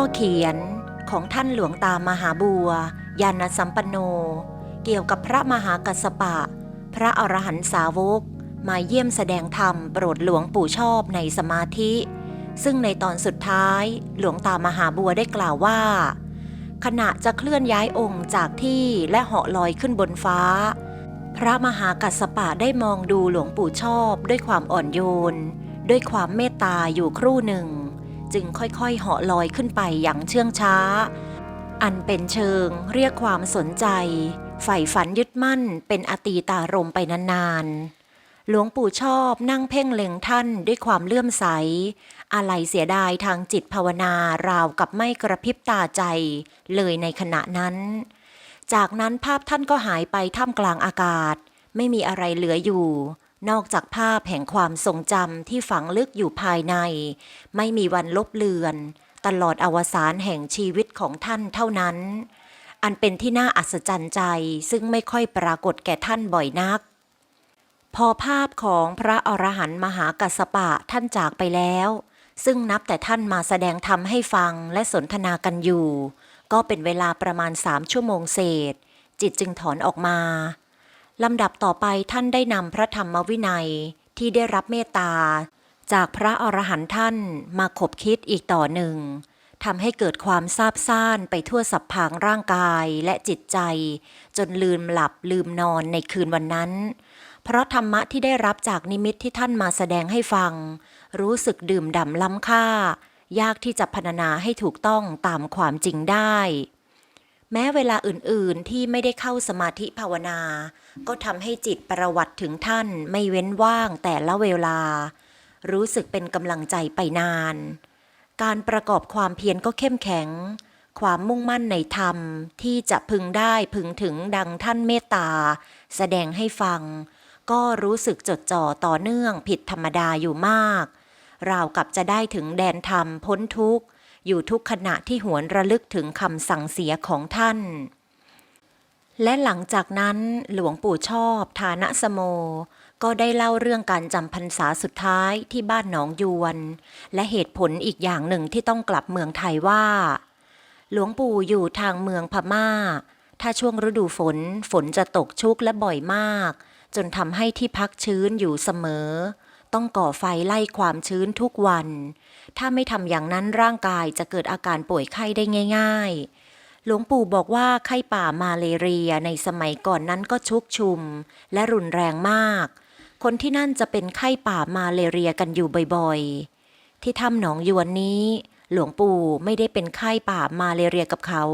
ข้อเขียนของท่านหลวงตามหาบัว ยานสัมปันโน เกี่ยวกับพระมหากัสปะ พระอรหันตสาวก มาเยี่ยมแสดงธรรมโปรดหลวงปู่ชอบในสมาธิ ซึ่งในตอนสุดท้ายหลวงตามหาบัวได้กล่าวว่า ขณะจะเคลื่อนย้ายองค์จากที่และเหาะลอยขึ้นบนฟ้า พระมหากัสปะได้มองดูหลวงปู่ชอบด้วยความอ่อนโยน ด้วยความเมตตาอยู่ครู่หนึ่ง จึงค่อยๆเหาะลอยขึ้นไปอย่างเชื่องช้า อันเป็นเชิงเรียกความสนใจใฝ่ฝันยึดมั่นเป็นอตีตารมไปนานๆ หลวงปู่ชอบนั่งเพ่งเล็งท่านด้วยความเลื่อมใส อะไรเสียดายทางจิตภาวนาราวกับไม่กระพริบตาใจเลยในขณะนั้น จากนั้นภาพท่านก็หายไปท่ามกลางอากาศ ไม่มีอะไรเหลืออยู่ นอกจากภาพแห่งความทรงจำที่ฝังลึกอยู่ภายใน ไม่มีวันลบเลือน ตลอดอวสานแห่งชีวิตของท่านเท่านั้น อันเป็นที่น่าอัศจรรย์ใจซึ่งไม่ค่อยปรากฏแก่ท่านบ่อยนัก พอภาพของพระอรหันต์มหากัสสปะท่านจากไปแล้ว ซึ่งนับแต่ท่านมาแสดงธรรมให้ฟังและสนทนากันอยู่ ก็เป็นเวลาประมาณสามชั่วโมงเศษ จิตจึงถอนออกมา ลำดับต่อไปท่านได้นำพระธรรมวินัยที่ได้รับเมตตา จากพระอรหันต์ท่านมาขบคิดอีกต่อหนึ่งทำให้เกิดความซาบซ่านไปทั่วสับพางร่างกายและจิตใจ จนลืมหลับลืมนอนในคืนวันนั้น เพราะธรรมะที่ได้รับจากนิมิตที่ท่านมาแสดงให้ฟัง รู้สึกดื่มด่ำล้ำค่า ยากที่จะพรรณนาให้ถูกต้องตามความจริงได้ แม้เวลาอื่นๆที่ไม่ได้เข้าสมาธิภาวนา ก็ทำให้จิตประวัติถึงท่านไม่เว้นว่างแต่ละเวลา รู้สึกเป็นกำลังใจไปนาน การประกอบความเพียรก็เข้มแข็ง ความมุ่งมั่นในธรรมที่จะพึงได้พึงถึงดังท่านเมตตา แสดงให้ฟัง ก็รู้สึกจดจ่อต่อเนื่องผิดธรรมดาอยู่มาก ราวกับจะได้ถึงแดนธรรมพ้นทุกข์ อยู่ทุกขณะที่หวนระลึกถึงคำสั่งเสียของท่าน และหลังจากนั้นหลวงปู่ชอบฐานะสโม ก็ได้เล่าเรื่องการจำพรรษาสุดท้ายที่บ้านหนองยวน และเหตุผลอีกอย่างหนึ่งที่ต้องกลับเมืองไทยว่า หลวงปู่อยู่ทางเมืองพม่า ถ้าช่วงฤดูฝนฝนจะตกชุกและบ่อยมาก จนทำให้ที่พักชื้นอยู่เสมอ ต้องก่อไฟไล่ความชื้นทุกวัน ถ้าไม่ทำอย่างนั้นร่างกายจะเกิดอาการป่วยไข้ได้ง่าย ๆ หลวงปู่บอกว่าไข้ป่ามาเลเรียในสมัยก่อนนั้นก็ชุกชุม และรุนแรงมาก คนที่นั่นจะเป็นไข้ป่ามาเลเรียกันอยู่บ่อยๆ ที่ถ้ำหนองยวนนี้ หลวงปู่ไม่ได้เป็นไข้ป่ามาเลเรียกับเขา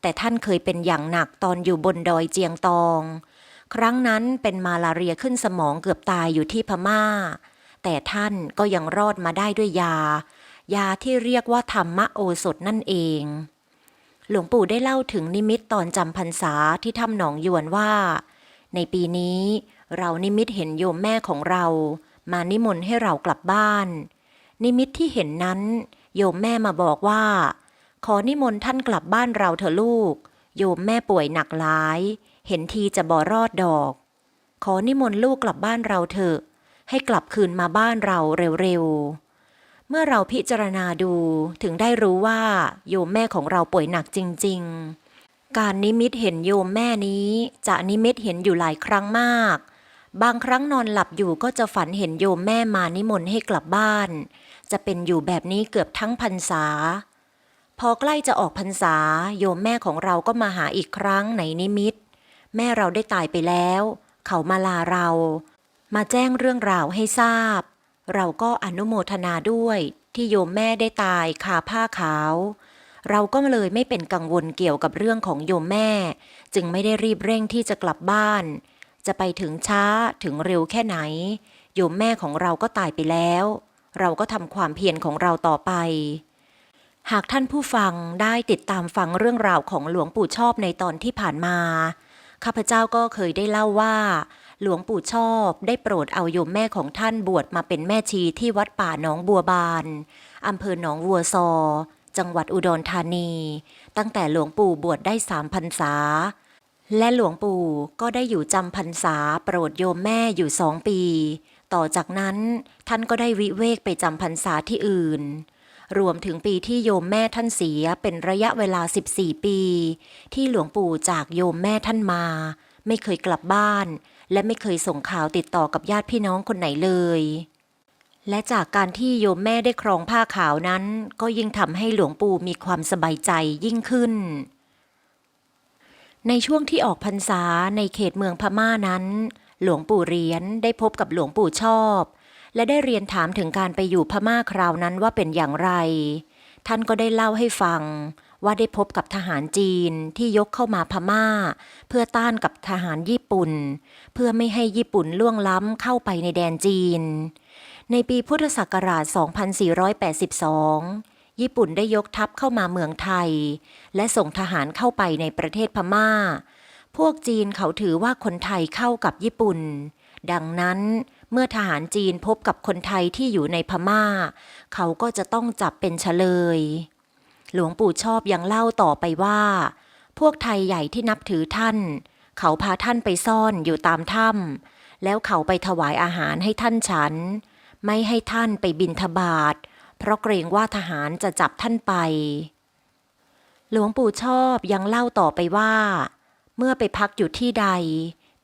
แต่ท่านเคยเป็นอย่างหนักตอนอยู่บนดอยเจียงตองครั้งนั้นเป็นมาลาเรียขึ้นสมองเกือบตายอยู่ที่พม่า แต่ท่านก็ยังรอดมาได้ด้วยยา ยาที่เรียกว่าธรรมโอสถนั่นเอง หลวงปู่ได้เล่าถึงนิมิตตอนจำพรรษาที่ถ้ำหนองยวนว่า ในปีนี้เรานิมิตเห็นโยมแม่ของเรา มานิมนต์ให้เรากลับบ้าน นิมิตที่เห็นนั้น โยมแม่มาบอกว่า ขอนิมนต์ท่านกลับบ้านเราเถอะลูก โยมแม่ป่วยหนักหลาย เห็นทีจะบ่รอดดอก ขอนิมนต์ลูกกลับบ้านเราเถอะ ให้กลับคืนมาบ้านเราเร็วๆ เมื่อเราพิจารณาดูถึงได้รู้ว่าโยมแม่ของเราป่วยหนักจริง ๆ การนิมิตเห็นโยมแม่นี้จะนิมิตเห็นอยู่หลายครั้งมาก บางครั้งนอนหลับอยู่ก็จะฝันเห็นโยมแม่มานิมนต์ให้กลับบ้าน จะเป็นอยู่แบบนี้เกือบทั้งพรรษา พอใกล้จะออกพรรษาโยมแม่ของเราก็มาหาอีกครั้งในนิมิต แม่เราได้ตายไปแล้ว เขามาลาเรา มาแจ้งเรื่องราวให้ทราบ เราก็อนุโมทนาด้วยที่โยมแม่ได้ตายคาผ้าขาว เราก็เลยไม่เป็นกังวลเกี่ยวกับเรื่องของโยมแม่ จึงไม่ได้รีบเร่งที่จะกลับบ้าน จะไปถึงช้าถึงเร็วแค่ไหน โยมแม่ของเราก็ตายไปแล้ว เราก็ทำความเพียรของเราต่อไปหากท่านผู้ฟังได้ติดตามฟังเรื่องราวของหลวงปู่ชอบในตอนที่ผ่านมา ข้าพเจ้าก็เคยได้เล่าว่า หลวงปู่ชอบได้โปรดเอาโยมแม่ของท่านบวชมาเป็นแม่ชีที่วัดป่าหนองบัวบานอำเภอหนองวัวซอ จังหวัดอุดรธานี ตั้งแต่หลวงปู่บวชได้สามพรรษา และหลวงปู่ก็ได้อยู่จำพรรษาโปรดโยมแม่อยู่สองปี ต่อจากนั้นท่านก็ได้วิเวกไปจำพรรษาที่อื่นรวมถึงปีที่โยมแม่ท่านเสียเป็นระยะเวลา 14 ปี ที่หลวงปู่จากโยมแม่ท่านมา ไม่เคยกลับบ้าน และไม่เคยส่งข่าวติดต่อกับญาติพี่น้องคนไหนเลย และจากการที่โยมแม่ได้ครองผ้าขาวนั้น ก็ยิ่งทำให้หลวงปู่มีความสบายใจยิ่งขึ้น ในช่วงที่ออกพรรษาในเขตเมืองพม่านั้น หลวงปู่เรียญได้พบกับหลวงปู่ชอบ และได้เรียนถามถึงการไปอยู่พม่าคราวนั้นว่าเป็นอย่างไร ท่านก็ได้เล่าให้ฟัง ว่าได้พบกับทหารจีนที่ยกเข้ามาพม่า เพื่อต้านกับทหารญี่ปุ่น เพื่อไม่ให้ญี่ปุ่นล่วงล้ำเข้าไปในแดนจีน ในปีพุทธศักราช 2482 ญี่ปุ่นได้ยกทัพเข้ามาเมืองไทย และส่งทหารเข้าไปในประเทศพม่า พวกจีนเขาถือว่าคนไทยเข้ากับญี่ปุ่น ดังนั้นเมื่อทหารจีนพบกับคนไทยที่อยู่ในพม่า เขาก็จะต้องจับเป็นเฉลย หลวงปู่ชอบยังเล่าต่อไปว่า พวกไทยใหญ่ที่นับถือท่าน เขาพาท่านไปซ่อนอยู่ตามถ้ำแล้วเขาไปถวายอาหารให้ท่านฉัน ไม่ให้ท่านไปบินทบาทเพราะเกรงว่าทหารจะจับท่านไป หลวงปู่ชอบยังเล่าต่อไปว่า เมื่อไปพักอยู่ที่ใด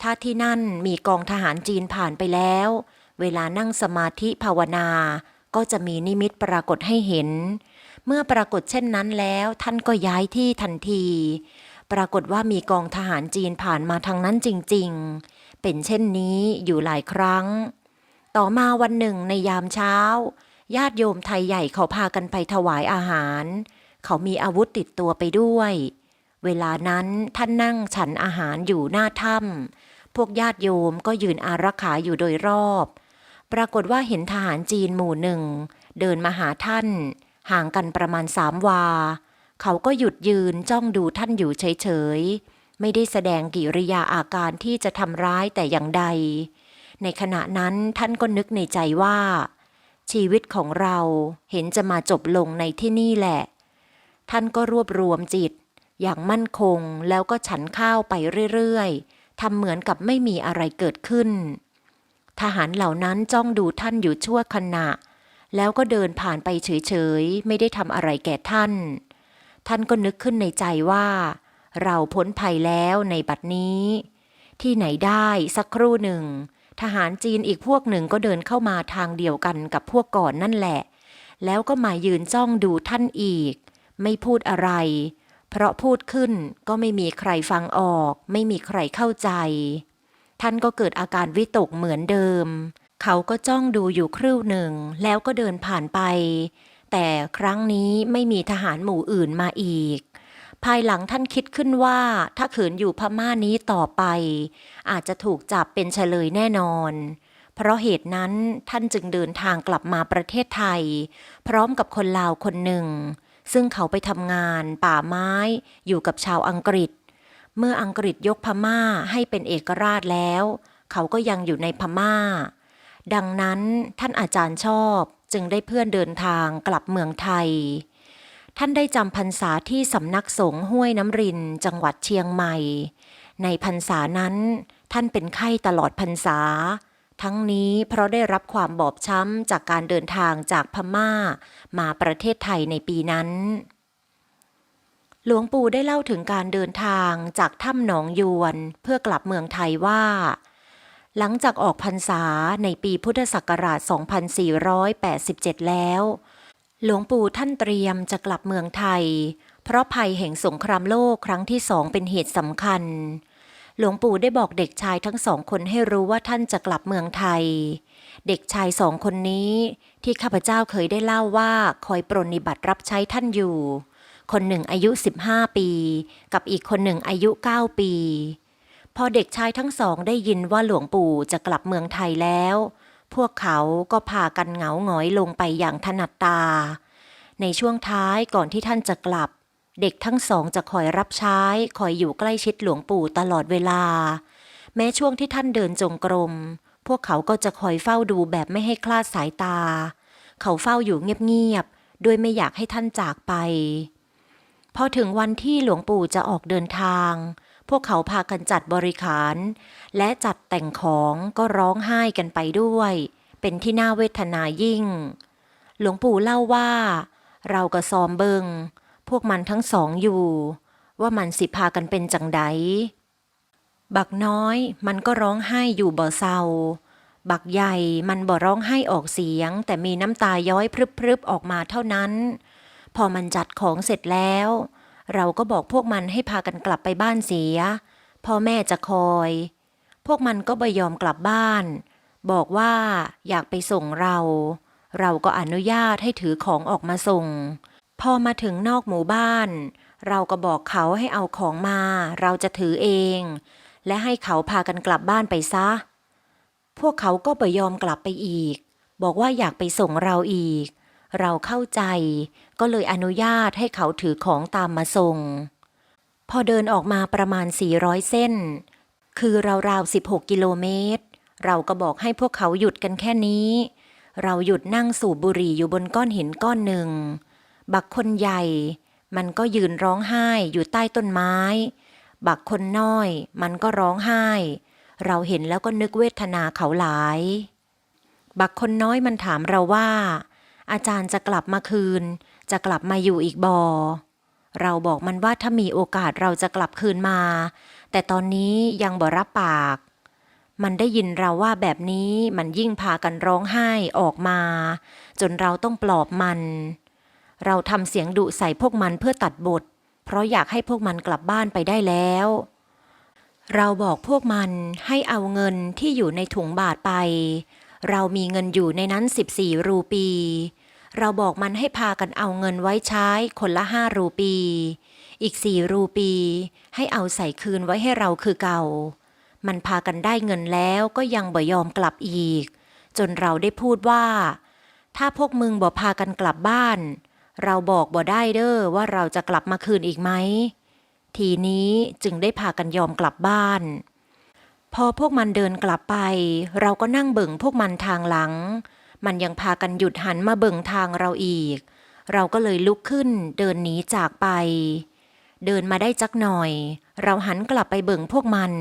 ถ้าที่นั่นมีกองทหารจีนผ่านไปแล้ว เวลานั่งสมาธิภาวนา ก็จะมีนิมิตปรากฏให้เห็น เมื่อปรากฏเช่นนั้นแล้วท่านก็ย้ายที่ทันที ปรากฏว่ามีกองทหารจีนผ่านมาทางนั้นจริง ๆ เป็นเช่นนี้อยู่หลายครั้ง ต่อมาวันหนึ่งในยามเช้า ญาติโยมไทยใหญ่เขาพากันไปถวายอาหาร เขามีอาวุธติดตัวไปด้วย เวลานั้นท่านนั่งฉันอาหารอยู่หน้าถ้ำพวกญาติโยมก็ยืนอารักขาอยู่โดยรอบ ปรากฏว่าเห็นทหารจีนหมู่หนึ่ง เดินมาหาท่าน ห่างกันประมาณสามวา เขาก็หยุดยืนจ้องดูท่านอยู่เฉยๆ ไม่ได้แสดงกิริยาอาการที่จะทำร้ายแต่อย่างใด ในขณะนั้นท่านก็นึกในใจว่า ชีวิตของเราเห็นจะมาจบลงในที่นี่แหละ ท่านก็รวบรวมจิต อย่างมั่นคงแล้วก็ฉันข้าวไปเรื่อยๆทำเหมือนกับไม่มีอะไรเกิดขึ้น ทหารเหล่านั้นจ้องดูท่านอยู่ชั่วขณะ แล้วก็เดินผ่านไปเฉยๆ ไม่ได้ทำอะไรแก่ท่าน ท่านก็นึกขึ้นในใจว่า เราพ้นภัยแล้วในบัดนี้ ที่ไหนได้สักครู่หนึ่ง ทหารจีนอีกพวกหนึ่งก็เดินเข้ามาทางเดียวกันกับพวกก่อนนั่นแหละ แล้วก็มายืนจ้องดูท่านอีก ไม่พูดอะไร เพราะพูดขึ้นก็ไม่มีใครฟังออก ไม่มีใครเข้าใจ ท่านก็เกิดอาการวิตกเหมือนเดิม เขาก็จ้องดูอยู่ครู่หนึ่ง แล้วก็เดินผ่านไป แต่ครั้งนี้ไม่มีทหารหมู่อื่นมาอีก ภายหลังท่านคิดขึ้นว่า ถ้าขืนอยู่พม่านี้ต่อไป อาจจะถูกจับเป็นเฉลยแน่นอน เพราะเหตุนั้นท่านจึงเดินทางกลับมาประเทศไทย พร้อมกับคนลาวคนหนึ่ง ซึ่งเขาไปทำงานป่าไม้อยู่กับชาวอังกฤษ เมื่ออังกฤษยกพม่าให้เป็นเอกราชแล้ว เขาก็ยังอยู่ในพม่า ดังนั้นท่านอาจารย์ชอบจึงได้เพื่อนเดินทางกลับเมืองไทย ท่านได้จำพรรษาที่สำนักสงฆ์ห้วยน้ำรินจังหวัดเชียงใหม่ ในพรรษานั้น ท่านเป็นไข้ตลอดพรรษา ทั้งนี้เพราะได้รับความบอบช้ำจากการเดินทางจากพม่า มาประเทศไทยในปีนั้นหลวงปู่ได้เล่าถึงการเดินทางจากถ้ำหนองยวน เพื่อกลับเมืองไทยว่า หลังจากออกพรรษาในปีพุทธศักราช 2487 แล้ว หลวงปู่ท่านเตรียมจะกลับเมืองไทย เพราะภัยแห่งสงครามโลกครั้งที่สองเป็นเหตุสำคัญ หลวงปู่ได้บอกเด็กชายทั้งสองคนให้รู้ว่าท่านจะกลับเมืองไทย เด็กชายสองคนนี้ที่ข้าพเจ้าเคยได้เล่าว่าคอยปรนนิบัติรับใช้ท่านอยู่ คนหนึ่งอายุ 15 ปี กับอีกคนหนึ่งอายุ 9 ปี พอเด็กชายทั้งสองได้ยินว่าหลวงปู่จะกลับเมืองไทยแล้ว พวกเขาก็พากันเหงาหงอยลงไปอย่างถนัดตา ในช่วงท้ายก่อนที่ท่านจะกลับ เด็กทั้งสองจะคอยรับใช้ คอยอยู่ใกล้ชิดหลวงปู่ตลอดเวลา แม้ช่วงที่ท่านเดินจงกรม พวกเขาก็จะคอยเฝ้าดูแบบไม่ให้คลาดสายตา เขาเฝ้าอยู่เงียบๆด้วยไม่อยากให้ท่านจากไป พอถึงวันที่หลวงปู่จะออกเดินทาง พวกเขาพากันจัดบริขาร และจัดแต่งของก็ร้องไห้กันไปด้วย เป็นที่น่าเวทนายิ่ง หลวงปู่เล่าว่า เราก็ซอมเบิง พวกมันทั้งสองอยู่ ว่ามันสิพากันเป็นจังใดบักน้อยมันก็ร้องไห้อยู่บ่เศร้า บักใหญ่มันบ่ร้องไห้ออกเสียง แต่มีน้ำตาย้อยพรึบๆออกมาเท่านั้น พอมันจัดของเสร็จแล้ว เราก็บอกพวกมันให้พากันกลับไปบ้านเสีย พ่อแม่จะคอย พวกมันก็ไม่ยอมกลับบ้าน บอกว่าอยากไปส่งเรา เราก็อนุญาตให้ถือของออกมาส่ง พอมาถึงนอกหมู่บ้าน เราก็บอกเขาให้เอาของมา เราจะถือเอง และให้เขาพากันกลับบ้านไปซะ พวกเขาก็ไม่ยอมกลับไปอีก บอกว่าอยากไปส่งเราอีก เราเข้าใจ ก็เลยอนุญาตให้เขาถือของตามมาส่ง พอเดินออกมาประมาณ 400 เส้น คือราวๆ 16 กิโลเมตร เราก็บอกให้พวกเขาหยุดกันแค่นี้ เราหยุดนั่งสูบบุหรี่อยู่บนก้อนหินก้อนหนึ่ง บักคนใหญ่ มันก็ยืนร้องไห้อยู่ใต้ต้นไม้ บักคนน้อย มันก็ร้องไห้ เราเห็นแล้วก็นึกเวทนาเขาหลายบักคนน้อยมันถามเราว่า อาจารย์จะกลับมาคืน จะกลับมาอยู่อีกบอ เราบอกมันว่าถ้ามีโอกาสเราจะกลับคืนมา แต่ตอนนี้ยังบ่รับปาก มันได้ยินเราว่าแบบนี้มันยิ่งพากันร้องไห้ออกมา จนเราต้องปลอบมัน เราทำเสียงดุใส่พวกมันเพื่อตัดบท เพราะอยากให้พวกมันกลับบ้านไปได้แล้วเราบอกพวกมันให้เอาเงินที่อยู่ในถุงบาทไป เรามีเงินอยู่ในนั้น 14 รูปี เราบอกมันให้พากันเอาเงินไว้ใช้คนละ5รูปี อีก4รูปี ให้เอาใส่คืนไว้ให้เราคือเก่า มันพากันได้เงินแล้วก็ยังบ่ยอมกลับอีก จนเราได้พูดว่า ถ้าพวกมึงบ่พากันกลับบ้าน เราบอกบ่ได้เด้อว่าเราจะกลับมาคืนอีกไหมทีนี้จึงได้พากันยอมกลับบ้าน พอพวกมันเดินกลับไป เราก็นั่งเบิ่งพวกมันทางหลัง มันยังพากันหยุดหันมาเบิ่งทางเราอีก เราก็เลยลุกขึ้นเดินหนีจากไป เดินมาได้จักหน่อย เราหันกลับไปเบิ่งพวกมัน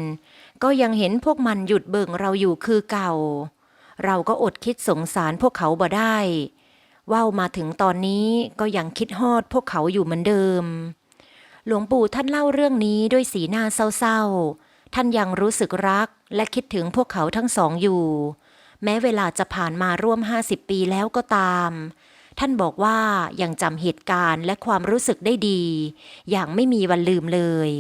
ก็ยังเห็นพวกมันหยุดเบิ่งเราอยู่คือเก่า เราก็อดคิดสงสารพวกเขาบ่ได้ว่าวมาถึงตอนนี้ก็ยังคิดฮอดพวกเขาอยู่เหมือนเดิม หลวงปู่ท่านเล่าเรื่องนี้ด้วยสีหน้าเศร้าๆ ท่านยังรู้สึกรักและคิดถึงพวกเขาทั้งสองอยู่ แม้เวลาจะผ่านมาร่วม 50 ปีแล้วก็ตาม ท่านบอกว่ายังจำเหตุการณ์และความรู้สึกได้ดี อย่างไม่มีวันลืมเลย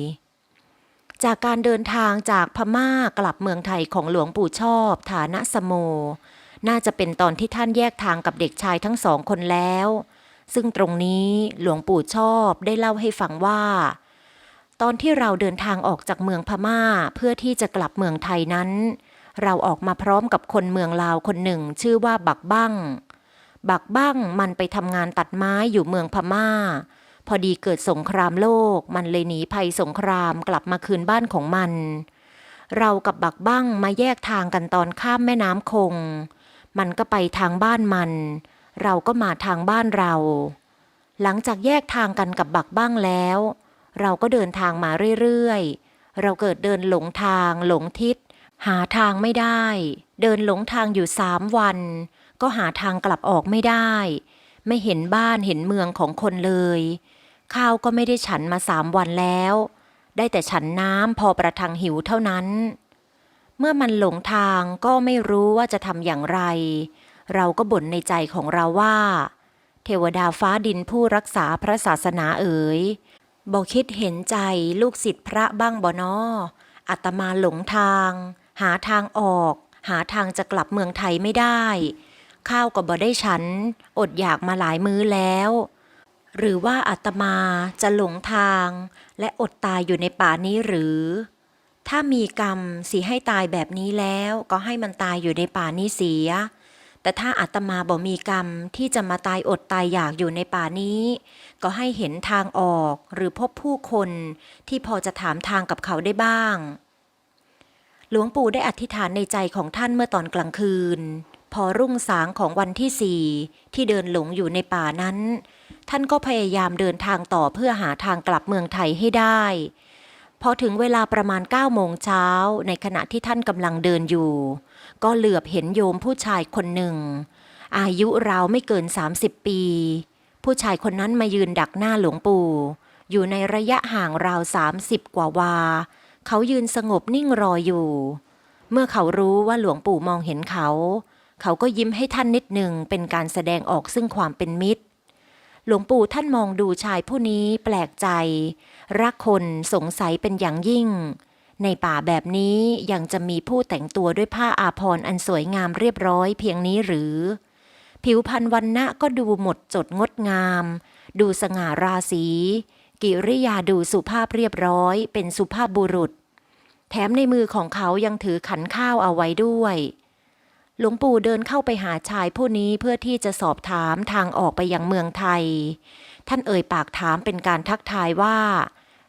จากการเดินทางจากพม่ากลับเมืองไทยของหลวงปู่ชอบ ฐานะสโม น่าจะเป็นตอนที่ท่านแยกทางกับเด็กชายทั้งสองคนแล้ว ซึ่งตรงนี้หลวงปู่ชอบได้เล่าให้ฟังว่า ตอนที่เราเดินทางออกจากเมืองพม่าเพื่อที่จะกลับเมืองไทยนั้น เราออกมาพร้อมกับคนเมืองลาวคนหนึ่ง ชื่อว่าบักบั้งบักบั้งมันไปทำงานตัดไม้อยู่เมืองพม่า พอดีเกิดสงครามโลก มันเลยหนีภัยสงครามกลับมาคืนบ้านของมัน เรากับบักบั้งมาแยกทางกันตอนข้ามแม่น้ำคง มันก็ไปทางบ้านมัน เราก็มาทางบ้านเรา หลังจากแยกทางกันกับบักบั้งแล้ว เราก็เดินทางมาเรื่อยๆ เราเกิดเดินหลงทางหลงทิศ หาทางไม่ได้ เดินหลงทางอยู่สามวัน ก็หาทางกลับออกไม่ได้ ไม่เห็นบ้านเห็นเมืองของคนเลย ข้าวก็ไม่ได้ฉันมาสามวันแล้ว ได้แต่ฉันน้ำพอประทังหิวเท่านั้น เมื่อมันหลงทางก็ไม่รู้ว่าจะทำอย่างไร เราก็บ่นในใจของเราว่า เทวดาฟ้าดินผู้รักษาพระศาสนาเอ๋ย บอคิดเห็นใจลูกศิษย์พระบ้างบ่นออาตมาหลงทาง หาทางออก หาทางจะกลับเมืองไทยไม่ได้ ข้าวก็บ่ได้ฉัน อดอยากมาหลายมื้อแล้ว หรือว่าอาตมาจะหลงทาง และอดตายอยู่ในป่านี้หรือ ถ้ามีกรรมสิให้ตายแบบนี้แล้วก็ให้มันตายอยู่ในป่านี้เสีย แต่ถ้าอาตมาบ่มีกรรมที่จะมาตายอดตายอยากอยู่ในป่านี้ ก็ให้เห็นทางออกหรือพบผู้คนที่พอจะถามทางกับเขาได้บ้าง หลวงปู่ได้อธิษฐานในใจของท่านเมื่อตอนกลางคืน พอรุ่งสางของวันที่สี่ที่เดินหลงอยู่ในป่านั้น ท่านก็พยายามเดินทางต่อเพื่อหาทางกลับเมืองไทยให้ได้พอถึงเวลาประมาณ9โมงเช้าในขณะที่ท่านกำลังเดินอยู่ ก็เหลือบเห็นโยมผู้ชายคนหนึ่ง อายุราวไม่เกิน 30 ปี ผู้ชายคนนั้นมายืนดักหน้าหลวงปู่ อยู่ในระยะห่างราวสามสิบกว่าวา เขายืนสงบนิ่งรออยู่ เมื่อเขารู้ว่าหลวงปู่มองเห็นเขา เขาก็ยิ้มให้ท่านนิดหนึ่งเป็นการแสดงออกซึ่งความเป็นมิตรหลวงปู่ท่านมองดูชายผู้นี้แปลกใจ รักคนสงสัยเป็นอย่างยิ่ง ในป่าแบบนี้ยังจะมีผู้แต่งตัวด้วยผ้าอาภรณ์อันสวยงามเรียบร้อยเพียงนี้หรือ ผิวพรรณวันณะก็ดูหมดจดงดงาม ดูสง่าราศี กิริยาดูสุภาพเรียบร้อย เป็นสุภาพบุรุษ แถมในมือของเขายังถือขันข้าวเอาไว้ด้วย หลวงปู่เดินเข้าไปหาชายผู้นี้เพื่อที่จะสอบถามทางออกไปยังเมืองไทย ท่านเอ่ยปากถามเป็นการทักทายว่า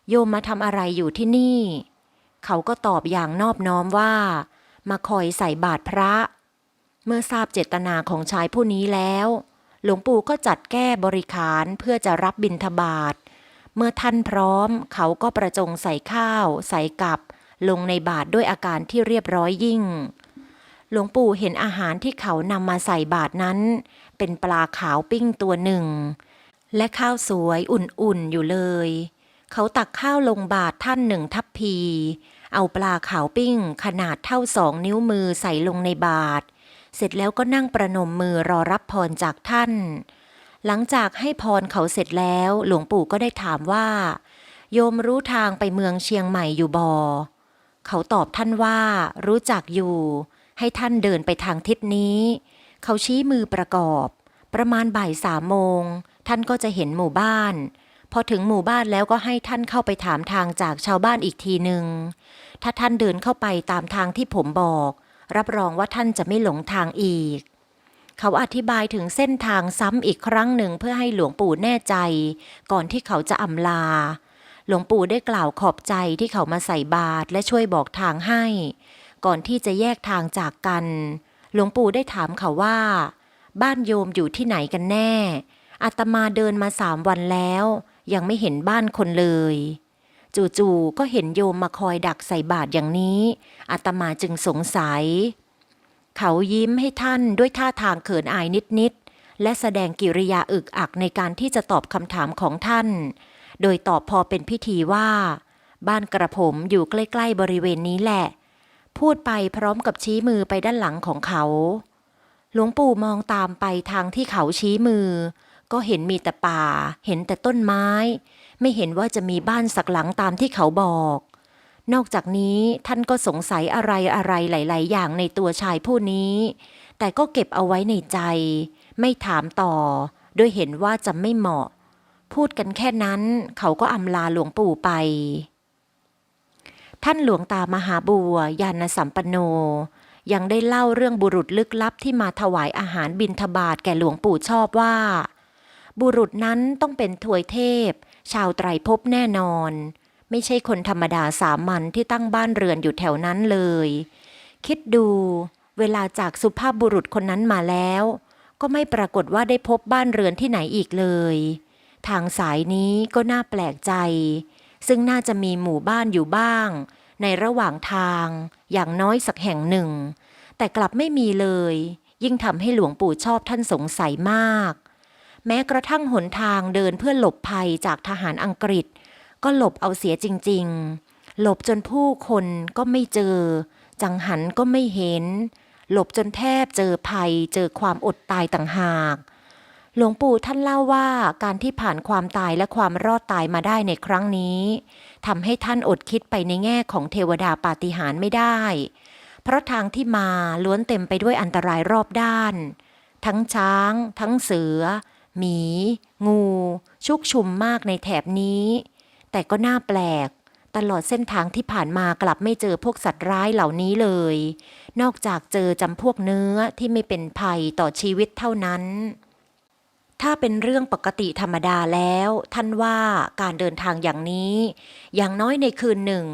โยมมาทำอะไรอยู่ที่นี่ เขาก็ตอบอย่างนอบน้อมว่า มาคอยใส่บาตรพระ เมื่อทราบเจตนาของชายผู้นี้แล้ว หลวงปู่ก็จัดแก้บริขารเพื่อจะรับบิณฑบาตเมื่อท่านพร้อม เขาก็ประจงใส่ข้าว ใส่กับลงในบาตรด้วยอาการที่เรียบร้อยยิ่ง หลวงปู่เห็นอาหารที่เขานำมาใส่บาตรนั้น เป็นปลาขาวปิ้งตัวหนึ่ง และข้าวสวยอุ่นๆอยู่เลย เขาตักข้าวลงบาตรท่านหนึ่งทัพพี เอาปลาขาวปิ้ง ขนาดเท่าสองนิ้วมือใส่ลงในบาตรเสร็จแล้วก็นั่งประนมมือรอรับพรจากท่าน หลังจากให้พรเขาเสร็จแล้ว หลวงปู่ก็ได้ถามว่า โยมรู้ทางไปเมืองเชียงใหม่อยู่บอ เขาตอบท่านว่า รู้จักอยู่ ให้ท่านเดินไปทางทิศนี้ เขาชี้มือประกอบ ประมาณบ่ายสามโมง ท่านก็จะเห็นหมู่บ้าน พอถึงหมู่บ้านแล้วก็ให้ท่านเข้าไปถามทางจากชาวบ้านอีกทีหนึ่งถ้าท่านเดินเข้าไปตามทางที่ผมบอก รับรองว่าท่านจะไม่หลงทางอีก เขาอธิบายถึงเส้นทางซ้ำอีกครั้งหนึ่งเพื่อให้หลวงปู่แน่ใจ ก่อนที่เขาจะอำลา หลวงปู่ได้กล่าวขอบใจที่เขามาใส่บาตรและช่วยบอกทางให้ ก่อนที่จะแยกทางจากกัน หลวงปู่ได้ถามเขาว่า บ้านโยมอยู่ที่ไหนกันแน่อาตมาเดินมาสามวันแล้ว ยังไม่เห็นบ้านคนเลย จู่ๆก็เห็นโยมมาคอยดักใส่บาตรอย่างนี้อาตมาจึงสงสัย เขายิ้มให้ท่านด้วยท่าทางเขินอายนิดๆและแสดงกิริยาอึกอักในการที่จะตอบคำถามของท่าน โดยตอบพอเป็นพิธีว่า บ้านกระผมอยู่ใกล้ ๆ บริเวณนี้แหละ พูดไปพร้อมกับชี้มือไปด้านหลังของเขาหลวงปู่มองตามไปทางที่เขาชี้มือ ก็เห็นมีแต่ป่า เห็นแต่ต้นไม้ ไม่เห็นว่าจะมีบ้านสักหลังตามที่เขาบอก นอกจากนี้ท่านก็สงสัยอะไรอะไรหลาย ๆ อย่างในตัวชายผู้นี้ แต่ก็เก็บเอาไว้ในใจ ไม่ถามต่อ โดยเห็นว่าจะไม่เหมาะ พูดกันแค่นั้น เขาก็อำลาหลวงปู่ไป ท่านหลวงตามหาบัวยานสัมปันโนยังได้เล่าเรื่องบุรุษลึกลับที่มาถวายอาหารบิณฑบาตแก่หลวงปู่ชอบว่า บุรุษนั้นต้องเป็นถวยเทพ ชาวไตรภพแน่นอน ไม่ใช่คนธรรมดาสามัญที่ตั้งบ้านเรือนอยู่แถวนั้นเลย คิดดู เวลาจากสุภาพบุรุษคนนั้นมาแล้ว ก็ไม่ปรากฏว่าได้พบบ้านเรือนที่ไหนอีกเลย ทางสายนี้ก็น่าแปลกใจ ซึ่งน่าจะมีหมู่บ้านอยู่บ้าง ในระหว่างทางอย่างน้อยสักแห่งหนึ่ง แต่กลับไม่มีเลย ยิ่งทำให้หลวงปู่ชอบท่านสงสัยมาก แม้กระทั่งหนทางเดินเพื่อหลบภัยจากทหารอังกฤษ ก็หลบเอาเสียจริง ๆ หลบจนผู้คนก็ไม่เจอ จังหันก็ไม่เห็น หลบจนแทบเจอภัย เจอความอดตายต่างหาก หลวงปู่ท่านเล่าว่าการที่ผ่านความตายและความรอดตายมาได้ในครั้งนี้ทำให้ท่านอดคิดไปในแง่ของเทวดาปาฏิหาริย์ไม่ได้ เพราะทางที่มาล้วนเต็มไปด้วยอันตรายรอบด้าน ทั้งช้าง ทั้งเสือ หมี งู ชุกชุมมากในแถบนี้ แต่ก็น่าแปลก ตลอดเส้นทางที่ผ่านมากลับไม่เจอพวกสัตว์ร้ายเหล่านี้เลย นอกจากเจอจำพวกเนื้อที่ไม่เป็นภัยต่อชีวิตเท่านั้น ถ้าเป็นเรื่องปกติธรรมดาแล้ว ท่านว่าการเดินทางอย่างนี้ อย่างน้อยในคืนหนึ่ง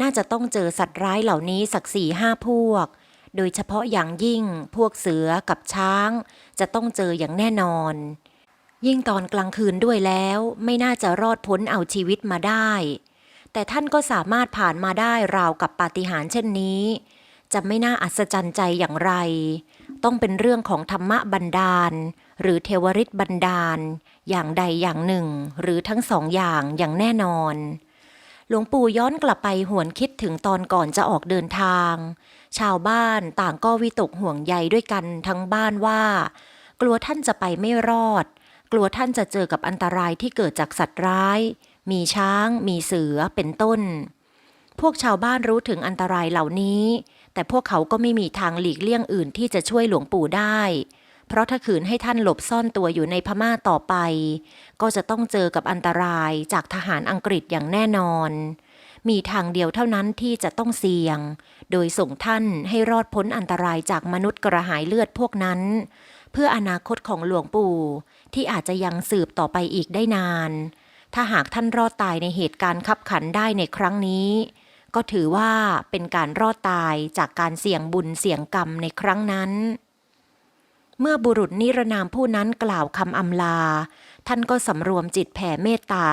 น่าจะต้องเจอสัตว์ร้ายเหล่านี้สักสี่ห้าพวกโดยเฉพาะอย่างยิ่งพวกเสือกับช้าง จะต้องเจออย่างแน่นอน ยิ่งตอนกลางคืนด้วยแล้วไม่น่าจะรอดพ้นเอาชีวิตมาได้ แต่ท่านก็สามารถผ่านมาได้ราวกับปาฏิหาริย์เช่นนี้ จะไม่น่าอัศจรรย์ใจอย่างไร ต้องเป็นเรื่องของธรรมะบันดาล หรือเทวริตบันดาล อย่างใดอย่างหนึ่ง หรือทั้งสองอย่างอย่างแน่นอน หลวงปู่ย้อนกลับไปหวนคิดถึงตอนก่อนจะออกเดินทาง ชาวบ้านต่างก็วิตกห่วงใยด้วยกันทั้งบ้านว่า กลัวท่านจะไปไม่รอด กลัวท่านจะเจอกับอันตรายที่เกิดจากสัตว์ร้าย มีช้าง มีเสือเป็นต้น พวกชาวบ้านรู้ถึงอันตรายเหล่านี้ แต่พวกเขาก็ไม่มีทางหลีกเลี่ยงอื่นที่จะช่วยหลวงปู่ได้ เพราะถ้าขืนให้ท่านหลบซ่อนตัวอยู่ในพม่าต่อไป ก็จะต้องเจอกับอันตรายจากทหารอังกฤษอย่างแน่นอน มีทางเดียวเท่านั้นที่จะต้องเสี่ยง โดยส่งท่านให้รอดพ้นอันตรายจากมนุษย์กระหายเลือดพวกนั้น เพื่ออนาคตของหลวงปู่ ที่อาจจะยังสืบต่อไปอีกได้นาน ถ้าหากท่านรอดตายในเหตุการณ์ขับขันได้ในครั้งนี้ ก็ถือว่าเป็นการรอดตายจากการเสี่ยงบุญเสี่ยงกรรมในครั้งนั้น เมื่อบุรุษนิรนามผู้นั้นกล่าวคำอำลา ท่านก็สำรวมจิตแผ่เมตตา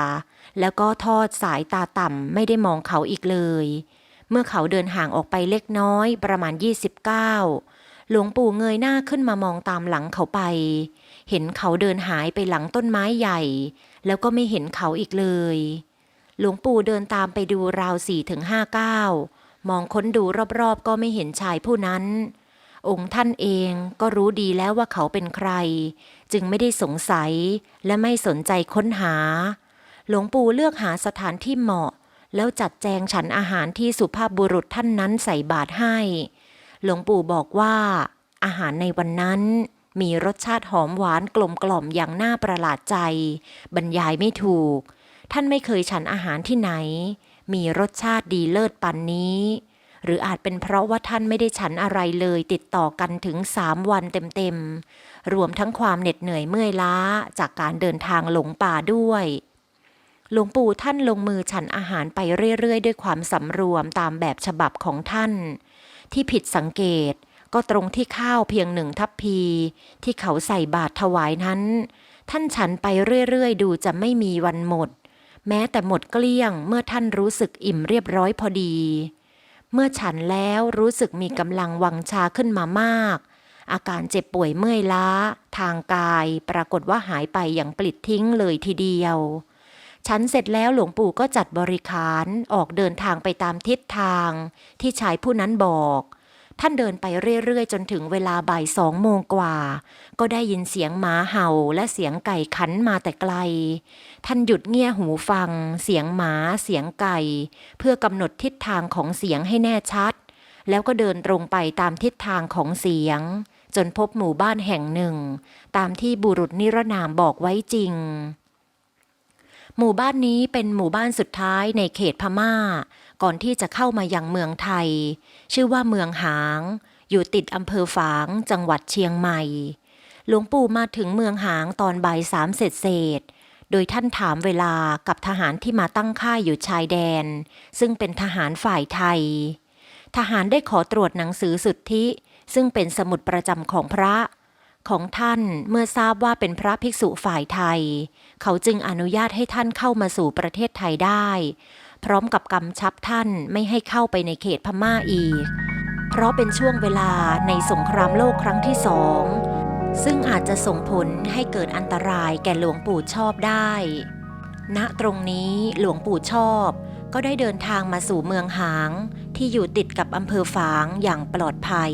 แล้วก็ทอดสายตาต่ำไม่ได้มองเขาอีกเลย เมื่อเขาเดินห่างออกไปเล็กน้อยประมาณ 29หลวงปู่เงยหน้าขึ้นมามองตามหลังเขาไป เห็นเขาเดินหายไปหลังต้นไม้ใหญ่ แล้วก็ไม่เห็นเขาอีกเลย หลวงปู่เดินตามไปดูราวสี่ถึงห้าก้าวมองค้นดูรอบๆ ก็ไม่เห็นชายผู้นั้น องค์ท่านเองก็รู้ดีแล้วว่าเขาเป็นใคร จึงไม่ได้สงสัยและไม่สนใจค้นหา หลวงปู่เลือกหาสถานที่เหมาะ แล้วจัดแจงฉันอาหารที่สุภาพบุรุษท่านนั้นใส่บาตรให้ หลวงปู่บอกว่า อาหารในวันนั้น มีรสชาติหอมหวานกลมกล่อมอย่างน่าประหลาดใจ บรรยายไม่ถูก ท่านไม่เคยฉันอาหารที่ไหน มีรสชาติดีเลิศปันนี้ หรืออาจเป็นเพราะว่าท่านไม่ได้ฉันอะไรเลยติดต่อกันถึงสามวันเต็มๆ รวมทั้งความเหน็ดเหนื่อยเมื่อยล้าจากการเดินทางหลงป่าด้วยหลวงปู่ท่านลงมือฉันอาหารไปเรื่อยๆ ด้วยความสำรวมตามแบบฉบับของท่าน ที่ผิดสังเกต ก็ตรงที่ข้าวเพียงหนึ่งทัพพี ที่เขาใส่บาตรถวายนั้น ท่านฉันไปเรื่อยๆ ดูจะไม่มีวันหมด แม้แต่หมดเกลี้ยงเมื่อท่านรู้สึกอิ่มเรียบร้อยพอดี เมื่อฉันแล้วรู้สึกมีกำลังวังชาขึ้นมามาก อาการเจ็บป่วยเมื่อยล้า ทางกายปรากฏว่าหายไปอย่างปลิดทิ้งเลยทีเดียวฉันเสร็จแล้วหลวงปู่ก็จัดบริขารออกเดินทางไปตามทิศทางที่ชายผู้นั้นบอก ท่านเดินไปเรื่อยๆ จนถึงเวลาบ่ายสองโมงกว่า ก็ได้ยินเสียงหมาเห่าและเสียงไก่ขันมาแต่ไกล ท่านหยุดเงี่ยหูฟัง เสียงหมาเสียงไก่ เพื่อกำหนดทิศทางของเสียงให้แน่ชัด แล้วก็เดินตรงไปตามทิศทางของเสียง จนพบหมู่บ้านแห่งหนึ่ง ตามที่บุรุษนิรนามบอกไว้จริงหมู่บ้านนี้เป็นหมู่บ้านสุดท้ายในเขตพม่า ก่อนที่จะเข้ามายังเมืองไทย ชื่อว่าเมืองหาง อยู่ติดอำเภอฝาง จังหวัดเชียงใหม่ หลวงปู่มาถึงเมืองหางตอนบ่ายสามเศษเศษโดยท่านถามเวลากับทหารที่มาตั้งค่ายอยู่ชายแดน ซึ่งเป็นทหารฝ่ายไทย ทหารได้ขอตรวจหนังสือสุทธิ ซึ่งเป็นสมุดประจำของพระ ของท่านเมื่อทราบว่าเป็นพระภิกษุฝ่ายไทย เขาจึงอนุญาตให้ท่านเข้ามาสู่ประเทศไทยได้ พร้อมกับกำชับท่านไม่ให้เข้าไปในเขตพม่าอีก เพราะเป็นช่วงเวลาในสงครามโลกครั้งที่สองซึ่งอาจจะส่งผลให้เกิดอันตรายแก่หลวงปู่ชอบได้ ณ ตรงนี้หลวงปู่ชอบ ก็ได้เดินทางมาสู่เมืองหาง ที่อยู่ติดกับอำเภอฝางอย่างปลอดภัย